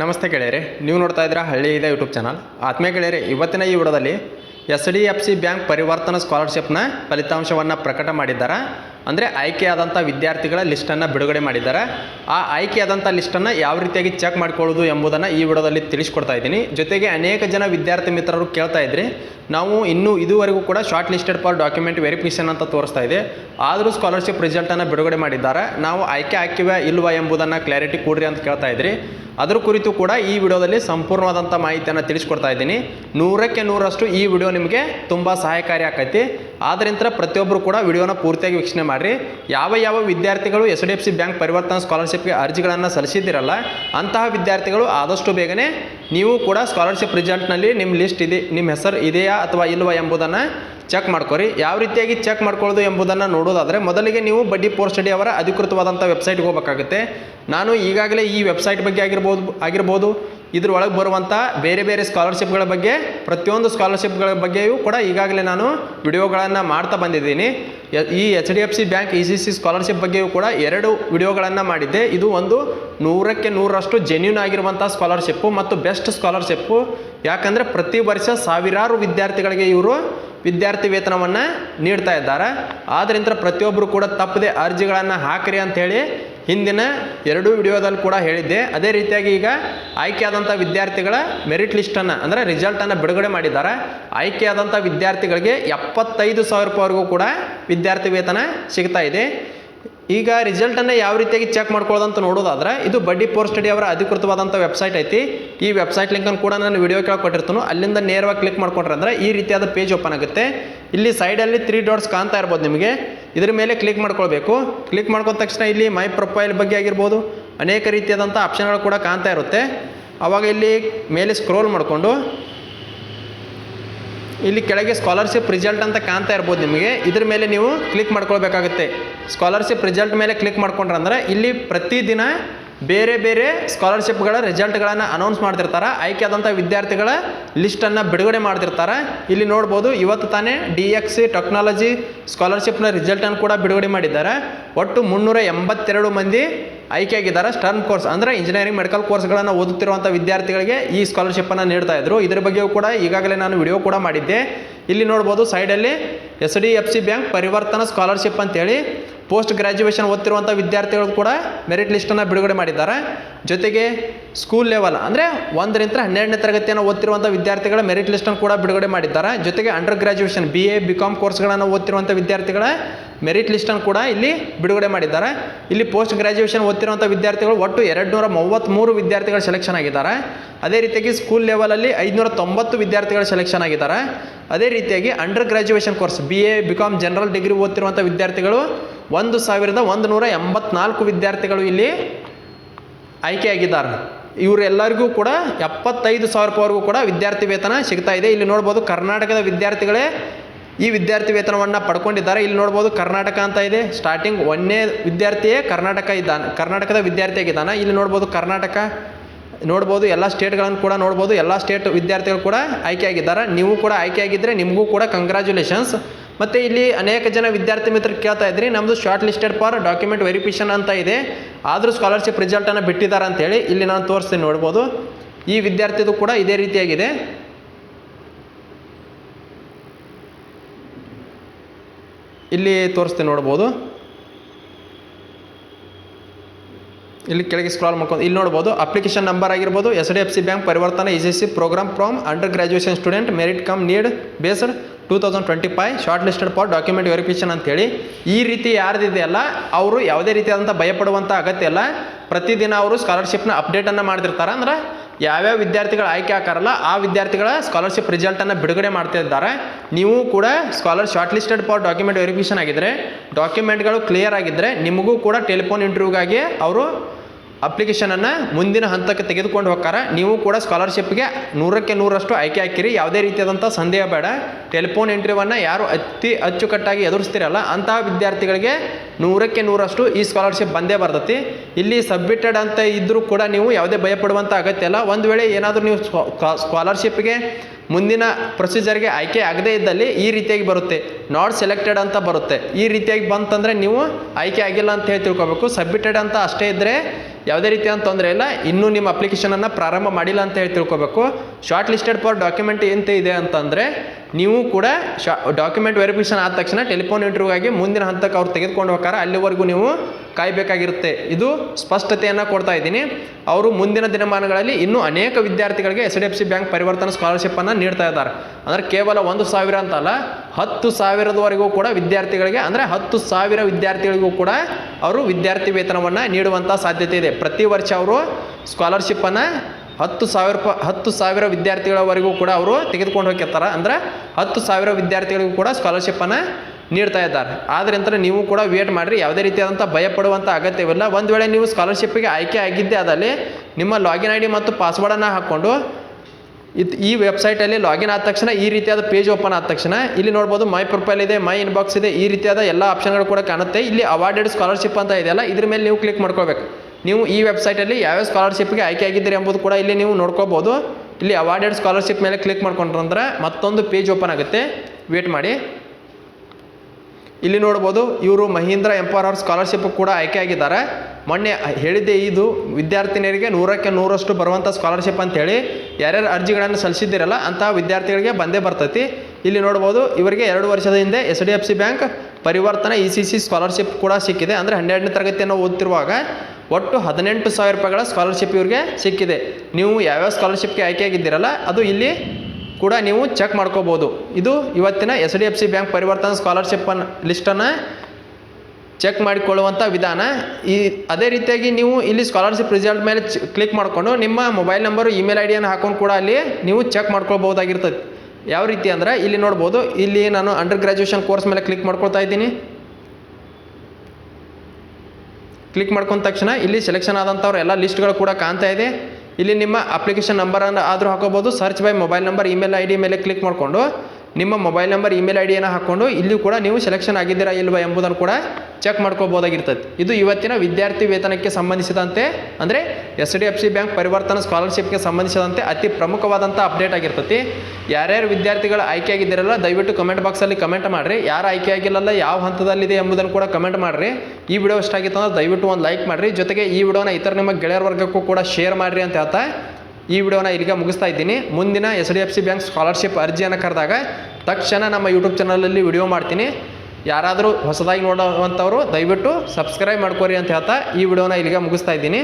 ನಮಸ್ತೆ ಗೆಳೆಯರೆ, ನೀವು ನೋಡ್ತಾ ಇದ್ದೀರಾ ಹಳ್ಳಿ ಇದೆ ಯೂಟ್ಯೂಬ್ ಚಾನಲ್ ಆತ್ಮೀಯ ಗೆಳೆಯರೆ, ಇವತ್ತಿನ ಈ ವಿಡೋದಲ್ಲಿ S D F C bank Parivartan ಸ್ಕಾಲರ್ಶಿಪ್ನ ಫಲಿತಾಂಶವನ್ನು ಪ್ರಕಟ ಮಾಡಿದ್ದಾರೆ. ಅಂದರೆ ಆಯ್ಕೆಯಾದಂಥ ವಿದ್ಯಾರ್ಥಿಗಳ ಲಿಸ್ಟನ್ನು ಬಿಡುಗಡೆ ಮಾಡಿದ್ದಾರೆ. ಆ ಆಯ್ಕೆಯಾದಂಥ ಲಿಸ್ಟನ್ನು ಯಾವ ರೀತಿಯಾಗಿ ಚೆಕ್ ಮಾಡ್ಕೊಳ್ಳೋದು ಎಂಬುದನ್ನು ಈ ವಿಡಿಯೋದಲ್ಲಿ ತಿಳಿಸ್ಕೊಡ್ತಾ ಇದ್ದೀನಿ. ಜೊತೆಗೆ ಅನೇಕ ಜನ ವಿದ್ಯಾರ್ಥಿ ಮಿತ್ರರು ಕೇಳ್ತಾ ಇದ್ರಿ, ನಾವು ಇನ್ನೂ ಇದುವರೆಗೂ ಕೂಡ short listed for document verification ಅಂತ ತೋರಿಸ್ತಾ ಇದೆ. ಆದರೂ ಸ್ಕಾಲರ್ಶಿಪ್ ರಿಸಲ್ಟನ್ನು ಬಿಡುಗಡೆ ಮಾಡಿದ್ದಾರೆ. ನಾವು ಆಯ್ಕೆ ಹಾಕಿವೆ ಇಲ್ವಾ ಎಂಬುದನ್ನು ಕ್ಲಾರಿಟಿ ಕೊಡ್ರಿ ಅಂತ ಕೇಳ್ತಾ ಇದ್ರಿ. ಅದರ ಕುರಿತು ಕೂಡ ಈ ವಿಡಿಯೋದಲ್ಲಿ ಸಂಪೂರ್ಣವಾದಂಥ ಮಾಹಿತಿಯನ್ನು ತಿಳಿಸ್ಕೊಡ್ತಾ ಇದ್ದೀನಿ. ನೂರಕ್ಕೆ ನೂರಷ್ಟು ಈ ವಿಡಿಯೋ ನಿಮಗೆ ತುಂಬ ಸಹಾಯಕಾರಿ ಆಕೈತಿ. ಆದ್ದರಿಂದ ಪ್ರತಿಯೊಬ್ಬರು ಕೂಡ ವಿಡಿಯೋನ ಪೂರ್ತಿಯಾಗಿ ವೀಕ್ಷಣೆ ಮಾಡಿರಿ. ಯಾವ ಯಾವ ವಿದ್ಯಾರ್ಥಿಗಳು S D F C bank Parivartan ಸ್ಕಾಲರ್ಶಿಪ್ಗೆ ಅರ್ಜಿಗಳನ್ನು ಸಲ್ಲಿಸಿದ್ದೀರಲ್ಲ, ಅಂತಹ ವಿದ್ಯಾರ್ಥಿಗಳು ಆದಷ್ಟು ಬೇಗನೆ ನೀವು ಕೂಡ ಸ್ಕಾಲರ್ಶಿಪ್ ರಿಸಲ್ಟ್ನಲ್ಲಿ ನಿಮ್ಮ ಲಿಸ್ಟ್ ಇದೆ ನಿಮ್ಮ ಹೆಸರು ಇದೆಯಾ ಅಥವಾ ಇಲ್ವಾ ಎಂಬುದನ್ನು ಚೆಕ್ ಮಾಡ್ಕೊರಿ. ಯಾವ ರೀತಿಯಾಗಿ ಚೆಕ್ ಮಾಡ್ಕೊಳ್ಳೋದು ಎಂಬುದನ್ನು ನೋಡೋದಾದರೆ ಮೊದಲಿಗೆ ನೀವು ಬಡ್ಡಿ ಸ್ಟಡಿ ಅವರ ಅಧಿಕೃತವಾದಂಥ ವೆಬ್ಸೈಟ್ಗೆ ಹೋಗಬೇಕಾಗುತ್ತೆ. ನಾನು ಈಗಾಗಲೇ ಈ ವೆಬ್ಸೈಟ್ ಬಗ್ಗೆ ಆಗಿರ್ಬೋದು ಆಗಿರ್ಬೋದು ಇದ್ರೊಳಗೆ ಬರುವಂಥ ಬೇರೆ ಬೇರೆ ಸ್ಕಾಲರ್ಶಿಪ್ಗಳ ಬಗ್ಗೆ, ಪ್ರತಿಯೊಂದು ಸ್ಕಾಲರ್ಶಿಪ್ಗಳ ಬಗ್ಗೆಯೂ ಕೂಡ ಈಗಾಗಲೇ ನಾನು ವಿಡಿಯೋಗಳನ್ನು ಮಾಡ್ತಾ ಬಂದಿದ್ದೀನಿ. ಈ H D F C bank E C C scholarship ಬಗ್ಗೆಯೂ ಕೂಡ ಎರಡು ವಿಡಿಯೋಗಳನ್ನು ಮಾಡಿದ್ದೆ. ಇದು ಒಂದು ನೂರಕ್ಕೆ ನೂರಷ್ಟು ಜೆನ್ಯೂನ್ ಆಗಿರುವಂಥ ಸ್ಕಾಲರ್ಶಿಪ್ಪು ಮತ್ತು ಬೆಸ್ಟ್ ಸ್ಕಾಲರ್ಶಿಪ್ಪು ಯಾಕಂದರೆ ಪ್ರತಿ ವರ್ಷ ಸಾವಿರಾರು ವಿದ್ಯಾರ್ಥಿಗಳಿಗೆ ಇವರು ವಿದ್ಯಾರ್ಥಿ ವೇತನವನ್ನು ನೀಡ್ತಾ ಇದ್ದಾರೆ. ಆದ್ದರಿಂದ ಪ್ರತಿಯೊಬ್ಬರು ಕೂಡ ತಪ್ಪದೆ ಅರ್ಜಿಗಳನ್ನು ಹಾಕಿರಿ ಅಂಥೇಳಿ ಹಿಂದಿನ ಎರಡೂ ವಿಡಿಯೋದಲ್ಲಿ ಕೂಡ ಹೇಳಿದ್ದೆ. ಅದೇ ರೀತಿಯಾಗಿ ಈಗ ಆಯ್ಕೆಯಾದಂಥ ವಿದ್ಯಾರ್ಥಿಗಳ ಮೆರಿಟ್ ಲಿಸ್ಟನ್ನು ಅಂದರೆ ರಿಸಲ್ಟನ್ನು ಬಿಡುಗಡೆ ಮಾಡಿದ್ದಾರೆ. ಆಯ್ಕೆಯಾದಂಥ ವಿದ್ಯಾರ್ಥಿಗಳಿಗೆ ಎಪ್ಪತ್ತೈದು ಸಾವಿರ ರೂಪಾಯಿವರೆಗೂ ಕೂಡ ವಿದ್ಯಾರ್ಥಿ ವೇತನ ಸಿಗ್ತಾ ಇದೆ. ಈಗ ರಿಸಲ್ಟನ್ನು ಯಾವ ರೀತಿಯಾಗಿ ಚೆಕ್ ಮಾಡ್ಕೊಳ್ಳೋದಂತ ನೋಡೋದಾದ್ರೆ, ಇದು ಬಡ್ಡಿ ಪೋರ್ ಸ್ಟಡಿ ಅವರ ಅಧಿಕೃತವಾದಂಥ ವೆಬ್ಸೈಟ್ ಐತಿ. ಈ ವೆಬ್ಸೈಟ್ ಲಿಂಕನ್ನು ಕೂಡ ನಾನು ವಿಡಿಯೋ ಕೆಳಗೆ ಅಲ್ಲಿಂದ ನೇರವಾಗಿ ಕ್ಲಿಕ್ ಮಾಡ್ಕೊಂಡ್ರೆ ಅಂದರೆ ಈ ರೀತಿಯಾದ ಪೇಜ್ ಓಪನ್ ಆಗುತ್ತೆ. ಇಲ್ಲಿ ಸೈಡಲ್ಲಿ ತ್ರೀ ಡಾಟ್ಸ್ ಕಾಣ್ತಾ ಇರ್ಬೋದು ನಿಮಗೆ. ಇದ್ರ ಮೇಲೆ ಕ್ಲಿಕ್ ಮಾಡ್ಕೊಳ್ಬೇಕು. ಕ್ಲಿಕ್ ಮಾಡ್ಕೊಂಡ ತಕ್ಷಣ ಇಲ್ಲಿ ಮೈ ಪ್ರೊಫೈಲ್ ಬಗ್ಗೆ ಆಗಿರ್ಬೋದು, ಅನೇಕ ರೀತಿಯಾದಂಥ ಆಪ್ಷನ್ಗಳು ಕೂಡ ಕಾಣ್ತಾ ಇರುತ್ತೆ. ಆವಾಗ ಇಲ್ಲಿ ಮೇಲೆ ಸ್ಕ್ರೋಲ್ ಮಾಡಿಕೊಂಡು, ಇಲ್ಲಿ ಕೆಳಗೆ ಸ್ಕಾಲರ್ಶಿಪ್ ರಿಸಲ್ಟ್ ಅಂತ ಕಾಣ್ತಾ ಇರ್ಬೋದು ನಿಮಗೆ. ಇದ್ರ ಮೇಲೆ ನೀವು ಕ್ಲಿಕ್ ಮಾಡ್ಕೊಳ್ಬೇಕಾಗುತ್ತೆ. ಸ್ಕಾಲರ್ಶಿಪ್ ರಿಸಲ್ಟ್ ಮೇಲೆ ಕ್ಲಿಕ್ ಮಾಡ್ಕೊಂಡ್ರೆ ಅಂದ್ರೆ ಇಲ್ಲಿ ಪ್ರತಿದಿನ ಬೇರೆ ಬೇರೆ ಸ್ಕಾಲರ್ಶಿಪ್ಗಳ ರಿಸಲ್ಟ್ಗಳನ್ನು ಅನೌನ್ಸ್ ಮಾಡ್ತಿರ್ತಾರೆ. ಆಯ್ಕೆಯಾದಂಥ ವಿದ್ಯಾರ್ಥಿಗಳ ಲಿಸ್ಟನ್ನು ಬಿಡುಗಡೆ ಮಾಡ್ತಿರ್ತಾರೆ. ಇಲ್ಲಿ ನೋಡ್ಬೋದು ಇವತ್ತು ತಾನೇ ಡಿ ಎಕ್ಸ್ ಟೆಕ್ನಾಲಜಿ ಸ್ಕಾಲರ್ಶಿಪ್ನ ರಿಸಲ್ಟನ್ನು ಕೂಡ ಬಿಡುಗಡೆ ಮಾಡಿದ್ದಾರೆ. ಒಟ್ಟು ಮುನ್ನೂರ ಎಂಬತ್ತೆರಡು ಮಂದಿ ಆಯ್ಕೆಯಾಗಿದ್ದಾರೆ ಸ್ಟರ್ನ್ ಕೋರ್ಸ್ ಅಂದರೆ ಇಂಜಿನಿಯರಿಂಗ್ ಮೆಡಿಕಲ್ ಕೋರ್ಸ್ಗಳನ್ನು ಓದುತ್ತಿರುವಂಥ ವಿದ್ಯಾರ್ಥಿಗಳಿಗೆ ಈ ಸ್ಕಾಲರ್ಶಿಪ್ಪನ್ನು ನೀಡ್ತಾ ಇದ್ರು. ಇದ್ರ ಬಗ್ಗೆಯೂ ಕೂಡ ಈಗಾಗಲೇ ನಾನು ವಿಡಿಯೋ ಕೂಡ ಮಾಡಿದ್ದೆ. ಇಲ್ಲಿ ನೋಡ್ಬೋದು ಸೈಡಲ್ಲಿ S D F C bank Parivartan scholarship ಅಂತೇಳಿ ಪೋಸ್ಟ್ ಗ್ರ್ಯಾಜುಯೇಷನ್ ಓದ್ತಿರುವಂಥ ವಿದ್ಯಾರ್ಥಿಗಳು ಕೂಡ ಮೆರಿಟ್ ಲಿಸ್ಟನ್ನು ಬಿಡುಗಡೆ ಮಾಡಿದ್ದಾರೆ. ಜೊತೆಗೆ ಸ್ಕೂಲ್ ಲೆವೆಲ್ ಅಂದರೆ ಒಂದರಿಂದ ಹನ್ನೆರಡನೇ ತರಗತಿಯನ್ನು ಓದ್ತಿರುವಂಥ ವಿದ್ಯಾರ್ಥಿಗಳ ಮೆರಿಟ್ ಲಿಸ್ಟನ್ನು ಕೂಡ ಬಿಡುಗಡೆ ಮಾಡಿದ್ದಾರೆ. ಜೊತೆಗೆ under graduation B A B com ಕೋರ್ಸ್ಗಳನ್ನು ಓದ್ತಿರುವಂಥ ವಿದ್ಯಾರ್ಥಿಗಳ ಮೆರಿಟ್ ಲಿಸ್ಟನ್ನು ಕೂಡ ಇಲ್ಲಿ ಬಿಡುಗಡೆ ಮಾಡಿದ್ದಾರೆ. ಇಲ್ಲಿ ಪೋಸ್ಟ್ ಗ್ರ್ಯಾಜುಯೇಷನ್ ಓದ್ತಿರುವಂಥ ವಿದ್ಯಾರ್ಥಿಗಳು ಒಟ್ಟು ಎರಡು ನೂರ ವಿದ್ಯಾರ್ಥಿಗಳು ಸೆಲೆಕ್ಷನ್ ಆಗಿದ್ದಾರೆ. ಅದೇ ರೀತಿಯಾಗಿ ಸ್ಕೂಲ್ ಲೆವೆಲಲ್ಲಿ ಐದುನೂರ ತೊಂಬತ್ತು ವಿದ್ಯಾರ್ಥಿಗಳು ಸೆಲೆಕ್ಷನ್ ಆಗಿದ್ದಾರೆ. ಅದೇ ರೀತಿಯಾಗಿ under graduation course B A B com general degree ಓದ್ತಿರುವಂಥ ವಿದ್ಯಾರ್ಥಿಗಳು ಒಂದು ಸಾವಿರದ ಒಂದು ನೂರ ಎಂಬತ್ನಾಲ್ಕು ವಿದ್ಯಾರ್ಥಿಗಳು ಇಲ್ಲಿ ಆಯ್ಕೆಯಾಗಿದ್ದಾರೆ. ಇವರೆಲ್ಲರಿಗೂ ಕೂಡ ಎಪ್ಪತ್ತೈದು ಸಾವಿರ ರೂಪಾಯಿವರೆಗೂ ಕೂಡ ವಿದ್ಯಾರ್ಥಿ ವೇತನ ಸಿಗ್ತಾ ಇದೆ. ಇಲ್ಲಿ ನೋಡ್ಬೋದು ಕರ್ನಾಟಕದ ವಿದ್ಯಾರ್ಥಿಗಳೇ ಈ ವಿದ್ಯಾರ್ಥಿ ವೇತನವನ್ನು ಪಡ್ಕೊಂಡಿದ್ದಾರೆ. ಇಲ್ಲಿ ನೋಡ್ಬೋದು ಕರ್ನಾಟಕ ಅಂತ ಇದೆ. ಸ್ಟಾರ್ಟಿಂಗ್ ಒಂದನೇ ವಿದ್ಯಾರ್ಥಿಯೇ ಕರ್ನಾಟಕ ಇದ್ದಾನೆ, ಕರ್ನಾಟಕದ ವಿದ್ಯಾರ್ಥಿಯಾಗಿದ್ದಾನೆ. ಇಲ್ಲಿ ನೋಡ್ಬೋದು ಕರ್ನಾಟಕ, ನೋಡ್ಬೋದು ಎಲ್ಲ ಸ್ಟೇಟ್ಗಳನ್ನು ಕೂಡ ನೋಡ್ಬೋದು. ಎಲ್ಲ ಸ್ಟೇಟ್ ವಿದ್ಯಾರ್ಥಿಗಳು ಕೂಡ ಆಯ್ಕೆಯಾಗಿದ್ದಾರೆ. ನೀವು ಕೂಡ ಆಯ್ಕೆಯಾಗಿದ್ದರೆ ನಿಮಗೂ ಕೂಡ ಕಂಗ್ರ್ಯಾಚುಲೇಷನ್ಸ್ ಮತ್ತು ಇಲ್ಲಿ ಅನೇಕ ಜನ ವಿದ್ಯಾರ್ಥಿ ಮಿತ್ರರು ಕೇಳ್ತಾ ಇದ್ರಿ ನಮ್ಮದು short listed for document verification ಅಂತ ಇದೆ. ಆದರೂ ಸ್ಕಾಲರ್ಶಿಪ್ ರಿಸಲ್ಟನ್ನು ಬಿಟ್ಟಿದ್ದಾರೆ ಅಂತೇಳಿ ಇಲ್ಲಿ ನಾನು ತೋರಿಸ್ತೀನಿ ನೋಡ್ಬೋದು. ಈ ವಿದ್ಯಾರ್ಥಿದು ಕೂಡ ಇದೇ ರೀತಿಯಾಗಿದೆ. ಇಲ್ಲಿ ತೋರಿಸ್ತೀನಿ ನೋಡ್ಬೋದು. ಇಲ್ಲಿ ಕೆಳಗೆ ಸ್ಕ್ರಾಲ್ ಮಾಡ್ಕೊಂಡು, ಇಲ್ಲಿ ನೋಡ್ಬೋದು ಅಪ್ಲಿಕೇಶನ್ ನಂಬರ್ ಆಗಿರ್ಬೋದು S D F C bank Parivartan E C C programme from under graduation student merit cum need based two thousand twenty five short listed for document verification ಅಂತೇಳಿ, ಈ ರೀತಿ ಯಾರ್ದಿದೆಯಲ್ಲ ಅವರು ಯಾವುದೇ ರೀತಿಯಾದಂಥ ಭಯಪಡುವಂಥ ಅಗತ್ಯ ಇಲ್ಲ. ಪ್ರತಿದಿನ ಅವರು ಸ್ಕಾಲರ್ಶಿಪ್ನ ಅಪ್ಡೇಟನ್ನು ಮಾಡ್ತಿರ್ತಾರೆ. ಅಂದ್ರೆ ಯಾವ್ಯಾವ ವಿದ್ಯಾರ್ಥಿಗಳು ಆಯ್ಕೆ ಹಾಕಾರಲ್ಲ ಆ ವಿದ್ಯಾರ್ಥಿಗಳ ಸ್ಕಾಲರ್ಶಿಪ್ ರಿಸಲ್ಟನ್ನು ಬಿಡುಗಡೆ ಮಾಡ್ತಾ ಇದ್ದಾರೆ. ನೀವು ಕೂಡ scholar short listed for document verification ಆಗಿದ್ದರೆ ಡಾಕ್ಯುಮೆಂಟ್ಗಳು ಕ್ಲಿಯರ್ ಆಗಿದ್ದರೆ ನಿಮಗೂ ಕೂಡ ಟೆಲಿಫೋನ್ ಇಂಟರ್ವ್ಯೂಗಾಗಿ ಅವರು ಅಪ್ಲಿಕೇಶನನ್ನು ಮುಂದಿನ ಹಂತಕ್ಕೆ ತೆಗೆದುಕೊಂಡು ಹೋಗ್ತಾರೆ. ನೀವು ಕೂಡ ಸ್ಕಾಲರ್ಶಿಪ್ಗೆ ನೂರಕ್ಕೆ ನೂರಷ್ಟು ಆಯ್ಕೆ ಹಾಕಿರಿ. ಯಾವುದೇ ರೀತಿಯಾದಂಥ ಸಂದೇಹ ಬೇಡ. ಟೆಲಿಫೋನ್ ಇಂಟರ್ವ್ಯೂವನ್ನು ಯಾರು ಅತಿ ಅಚ್ಚುಕಟ್ಟಾಗಿ ಎದುರಿಸ್ತಿರಲ್ಲ, ಅಂತಹ ವಿದ್ಯಾರ್ಥಿಗಳಿಗೆ ನೂರಕ್ಕೆ ನೂರಷ್ಟು ಈ ಸ್ಕಾಲರ್ಶಿಪ್ ಬಂದೇ ಬರ್ತೈತಿ. ಇಲ್ಲಿ ಸಬ್ಮಿಟೆಡ್ ಅಂತ ಇದ್ದರೂ ಕೂಡ ನೀವು ಯಾವುದೇ ಭಯಪಡುವಂಥ ಅಗತ್ಯ ಇಲ್ಲ. ಒಂದು ವೇಳೆ ಏನಾದರೂ ನೀವು ಸ್ಕಾಲರ್ಶಿಪ್ಗೆ ಮುಂದಿನ ಪ್ರೊಸೀಜರ್ಗೆ ಆಯ್ಕೆ ಆಗದೇ ಇದ್ದಲ್ಲಿ ಈ ರೀತಿಯಾಗಿ ಬರುತ್ತೆ. ನಾಟ್ ಸೆಲೆಕ್ಟೆಡ್ ಅಂತ ಬರುತ್ತೆ. ಈ ರೀತಿಯಾಗಿ ಬಂತಂದರೆ ನೀವು ಆಯ್ಕೆ ಆಗಿಲ್ಲ ಅಂತ ಹೇಳಿ ತಿಳ್ಕೊಬೇಕು. ಸಬ್ಮಿಟೆಡ್ ಅಂತ ಅಷ್ಟೇ ಇದ್ದರೆ ಯಾವುದೇ ರೀತಿಯಾದ ತೊಂದರೆ ಇಲ್ಲ. ಇನ್ನೂ ನಿಮ್ಮ ಅಪ್ಲಿಕೇಶನನ್ನು ಪ್ರಾರಂಭ ಮಾಡಿಲ್ಲ ಅಂತ ಹೇಳಿ ತಿಳ್ಕೊಬೇಕು. ಶಾರ್ಟ್ ಲಿಸ್ಟೆಡ್ ಫಾರ್ ಡಾಕ್ಯುಮೆಂಟ್ ಎಂತ ಇದೆ ಅಂತಂದರೆ ನೀವು ಕೂಡ ಡಾಕ್ಯುಮೆಂಟ್ ವೆರಿಫಿಕೇಷನ್ ಆದ ತಕ್ಷಣ ಟೆಲಿಫೋನ್ ಇಂಟರ್ವ್ಯೂಗಾಗಿ ಮುಂದಿನ ಹಂತಕ್ಕೆ ಅವ್ರು ತೆಗೆದುಕೊಂಡು ಹೋಗ್ತಾರೆ. ಅಲ್ಲಿವರೆಗೂ ನೀವು ಕಾಯಬೇಕಾಗಿರುತ್ತೆ. ಇದು ಸ್ಪಷ್ಟತೆಯನ್ನು ಕೊಡ್ತಾ ಇದ್ದೀನಿ. ಅವರು ಮುಂದಿನ ದಿನಮಾನಗಳಲ್ಲಿ ಇನ್ನೂ ಅನೇಕ ವಿದ್ಯಾರ್ಥಿಗಳಿಗೆ S D F C bank Parivartan ಸ್ಕಾಲರ್ಶಿಪ್ಪನ್ನು ನೀಡ್ತಾ ಇದ್ದಾರೆ. ಅಂದರೆ ಕೇವಲ ಒಂದು ಸಾವಿರ ಅಂತಲ್ಲ ಹತ್ತು ಸಾವಿರದವರೆಗೂ ಕೂಡ ವಿದ್ಯಾರ್ಥಿಗಳಿಗೆ, ಅಂದರೆ ಹತ್ತು ಸಾವಿರ ವಿದ್ಯಾರ್ಥಿಗಳಿಗೂ ಕೂಡ ಅವರು ವಿದ್ಯಾರ್ಥಿ ವೇತನವನ್ನು ನೀಡುವಂಥ ಸಾಧ್ಯತೆ ಇದೆ. ಪ್ರತಿ ವರ್ಷ ಅವರು ಸ್ಕಾಲರ್ಶಿಪ್ಪನ್ನು ಹತ್ತು ಸಾವಿರ ಪ, ಹತ್ತು ಸಾವಿರ ವಿದ್ಯಾರ್ಥಿಗಳವರೆಗೂ ಕೂಡ ಅವರು ತೆಗೆದುಕೊಂಡು ಹೋಗಿರ್ತಾರೆ ಅಂದ್ರೆ ಹತ್ತು ಸಾವಿರ ವಿದ್ಯಾರ್ಥಿಗಳಿಗೂ ಕೂಡ ಸ್ಕಾಲರ್ಶಿಪ್ಪನ್ನು ನೀಡ್ತಾ ಇದ್ದಾರೆ. ಆದ್ದರಿಂದ ನೀವು ಕೂಡ ವೇಟ್ ಮಾಡಿರಿ. ಯಾವುದೇ ರೀತಿಯಾದಂಥ ಭಯಪಡುವಂಥ ಅಗತ್ಯವಿಲ್ಲ. ಒಂದು ವೇಳೆ ನೀವು ಸ್ಕಾಲರ್ಶಿಪ್ಪಿಗೆ ಆಯ್ಕೆ ಆಗಿದ್ದೇ ಆದಲ್ಲಿ ನಿಮ್ಮ ಲಾಗಿನ್ ಐ ಡಿ ಮತ್ತು ಪಾಸ್ವರ್ಡನ್ನು ಹಾಕ್ಕೊಂಡು ಇದು ಈ ವೆಬ್ಸೈಟಲ್ಲಿ ಲಾಗಿನ್ ಆದ ತಕ್ಷಣ ಈ ರೀತಿಯಾದ ಪೇಜ್ ಓಪನ್ ಆದ ತಕ್ಷಣ ಇಲ್ಲಿ ನೋಡ್ಬೋದು ಮೈ ಪ್ರೊಫೈಲ್ ಇದೆ ಮೈ ಇನ್ಬಾಕ್ಸ್ ಇದೆ, ಈ ರೀತಿಯಾದ ಎಲ್ಲ ಆಪ್ಷನ್ಗಳು ಕೂಡ ಕಾಣುತ್ತೆ. ಇಲ್ಲಿ ಅವಾರ್ಡೆಡ್ ಸ್ಕಾಲರ್ಶಿಪ್ ಅಂತ ಇದೆಯಲ್ಲ, ಇದ್ರ ಮೇಲೆ ನೀವು ಕ್ಲಿಕ್ ಮಾಡ್ಕೋಬೇಕು ನೀವು ಈ ವೆಬ್ಸೈಟಲ್ಲಿ ಯಾವ್ಯಾವ ಸ್ಕಾಲರ್ಶಿಪ್ಗೆ ಆಯ್ಕೆ ಆಗಿದ್ದೀರಿ ಎಂಬುದು ಕೂಡ ಇಲ್ಲಿ ನೀವು ನೋಡ್ಕೋಬೋದು. ಇಲ್ಲಿ ಅವಾರ್ಡೆಡ್ ಸ್ಕಾಲರ್ಶಿಪ್ ಮೇಲೆ ಕ್ಲಿಕ್ ಮಾಡ್ಕೊಂಡ್ರಂದ್ರೆ ಮತ್ತೊಂದು ಪೇಜ್ ಓಪನ್ ಆಗುತ್ತೆ. ವೇಟ್ ಮಾಡಿ. ಇಲ್ಲಿ ನೋಡ್ಬೋದು ಇವರು ಮಹೀಂದ್ರ ಎಂಪವರ್ ಸ್ಕಾಲರ್ಶಿಪ್ ಕೂಡ ಆಯ್ಕೆ ಆಗಿದ್ದಾರೆ. ಮೊನ್ನೆ ಹೇಳಿದ್ದೆ ಇದು, ವಿದ್ಯಾರ್ಥಿನಿಯರಿಗೆ ನೂರಕ್ಕೆ ನೂರಷ್ಟು ಬರುವಂಥ ಸ್ಕಾಲರ್ಶಿಪ್ ಅಂತೇಳಿ ಯಾರ್ಯಾರು ಅರ್ಜಿಗಳನ್ನು ಸಲ್ಲಿಸಿದ್ದೀರಲ್ಲ ಅಂತಹ ವಿದ್ಯಾರ್ಥಿಗಳಿಗೆ ಬಂದೇ ಬರ್ತೈತಿ. ಇಲ್ಲಿ ನೋಡ್ಬೋದು ಇವರಿಗೆ ಎರಡು ವರ್ಷದ ಹಿಂದೆ S D F C bank Parivartan E C C scholarship ಕೂಡ ಸಿಕ್ಕಿದೆ. ಅಂದರೆ ಹನ್ನೆರಡನೇ ತರಗತಿಯನ್ನು ಓದ್ತಿರುವಾಗ ಒಟ್ಟು ಹದಿನೆಂಟು ಸಾವಿರ ರೂಪಾಯಿಗಳ ಸ್ಕಾಲರ್ಶಿಪ್ ಇವರಿಗೆ ಸಿಕ್ಕಿದೆ. ನೀವು ಯಾವ್ಯಾವ ಸ್ಕಾಲರ್ಶಿಪ್ಗೆ ಆಯ್ಕೆ ಆಗಿದ್ದೀರಲ್ಲ ಅದು ಇಲ್ಲಿ ಕೂಡ ನೀವು ಚೆಕ್ ಮಾಡ್ಕೋಬೋದು. ಇದು ಇವತ್ತಿನ S D F C bank Parivartan ಸ್ಕಾಲರ್ಶಿಪ್ಪನ್ನು ಲಿಸ್ಟನ್ನು check ಮಾಡಿಕೊಳ್ಳುವಂಥ ವಿಧಾನ. ಈ, ಅದೇ ರೀತಿಯಾಗಿ ನೀವು ಇಲ್ಲಿ ಸ್ಕಾಲರ್ಶಿಪ್ ರಿಸಲ್ಟ್ ಮೇಲೆ ಕ್ಲಿಕ್ ಮಾಡಿಕೊಂಡು ನಿಮ್ಮ ಮೊಬೈಲ್ ನಂಬರು ಇಮೇಲ್ ಐ ಡಿಯನ್ನು ಹಾಕೊಂಡು ಕೂಡ ಅಲ್ಲಿ ನೀವು ಚೆಕ್ ಮಾಡ್ಕೊಳ್ಬೋದಾಗಿರ್ತದೆ ಯಾವ ರೀತಿ ಅಂದರೆ, ಇಲ್ಲಿ ನೋಡ್ಬೋದು, ಇಲ್ಲಿ ನಾನು ಅಂಡರ್ ಗ್ರ್ಯಾಜುಯೇಷನ್ ಕೋರ್ಸ್ ಮೇಲೆ ಕ್ಲಿಕ್ ಮಾಡ್ಕೊಳ್ತಾ ಇದ್ದೀನಿ. ಕ್ಲಿಕ್ ಮಾಡ್ಕೊಂಡ ತಕ್ಷಣ ಇಲ್ಲಿ ಸೆಲೆಕ್ಷನ್ ಆದಂಥವ್ರು ಎಲ್ಲ ಲಿಸ್ಟ್ಗಳು ಕೂಡ ಕಾಣ್ತಾ ಇದೆ. ಇಲ್ಲಿ ನಿಮ್ಮ ಅಪ್ಲಿಕೇಶನ್ ನಂಬರನ್ನು ಆದರೂ ಹಾಕೋಬೋದು. Search by mobile number email I D ಮೇಲೆ ಕ್ಲಿಕ್ ಮಾಡಿಕೊಂಡು. ನಿಮ್ಮ ಮೊಬೈಲ್ ನಂಬರ್ ಇಮೇಲ್ ಐ ಡಿಯನ್ನು ಹಾಕ್ಕೊಂಡು ಇಲ್ಲಿ ಕೂಡ ನೀವು ಸೆಲೆಕ್ಷನ್ ಆಗಿದ್ದೀರಾ ಇಲ್ವಾ ಎಂಬುದನ್ನು ಕೂಡ ಚೆಕ್ ಮಾಡ್ಕೋಬೋದಾಗಿರ್ತದೆ. ಇದು ಇವತ್ತಿನ ವಿದ್ಯಾರ್ಥಿ ವೇತನಕ್ಕೆ ಸಂಬಂಧಿಸಿದಂತೆ, ಅಂದರೆ S D F C bank Parivartan ಸ್ಕಾಲರ್ಶಿಪ್ಗೆ ಸಂಬಂಧಿಸಿದಂತೆ ಅತಿ ಪ್ರಮುಖವಾದಂಥ ಅಪ್ಡೇಟ್ ಆಗಿರ್ತೈತಿ ಯಾರ್ಯಾರು ವಿದ್ಯಾರ್ಥಿಗಳು ಆಯ್ಕೆ ಆಗಿದ್ದೀರಲ್ಲ ದಯವಿಟ್ಟು ಕಮೆಂಟ್ ಬಾಕ್ಸಲ್ಲಿ ಕಮೆಂಟ್ ಮಾಡಿರಿ. ಯಾರು ಆಯ್ಕೆ ಆಗಿಲ್ಲಲ್ಲ ಯಾವ ಹಂತದಲ್ಲಿದೆ ಎಂಬುದನ್ನು ಕೂಡ ಕಮೆಂಟ್ ಮಾಡಿರಿ. ಈ ವಿಡಿಯೋ ಇಷ್ಟ ಆಗಿತ್ತು ಅಂದ್ರೆ ದಯವಿಟ್ಟು ಒಂದು ಲೈಕ್ ಮಾಡಿರಿ. ಜೊತೆಗೆ ಈ ವಿಡಿಯೋನ ಇತರ ನಿಮ್ಮ ಗೆಳೆಯರ ವರ್ಗಕ್ಕೂ ಕೂಡ ಶೇರ್ ಮಾಡಿರಿ ಅಂತ ಹೇಳ್ತಾ ಈ ವಿಡಿಯೋನ ಇಲ್ಲಿಗೆ ಮುಗಿಸ್ತಾ ಇದ್ದೀನಿ. ಮುಂದಿನ S D F C bank scholarship ಅರ್ಜಿಯನ್ನು ಕರೆದಾಗ ತಕ್ಷಣ ನಮ್ಮ ಯೂಟ್ಯೂಬ್ ಚಾನಲಲ್ಲಿ ವಿಡಿಯೋ ಮಾಡ್ತೀನಿ. ಯಾರಾದರೂ ಹೊಸದಾಗಿ ನೋಡುವಂಥವ್ರು ದಯವಿಟ್ಟು ಸಬ್ಸ್ಕ್ರೈಬ್ ಮಾಡ್ಕೊರಿ ಅಂತ ಹೇಳ್ತಾ ಈ ವಿಡಿಯೋನ ಇಲ್ಲಿಗೆ ಮುಗಿಸ್ತಾ ಇದ್ದೀನಿ.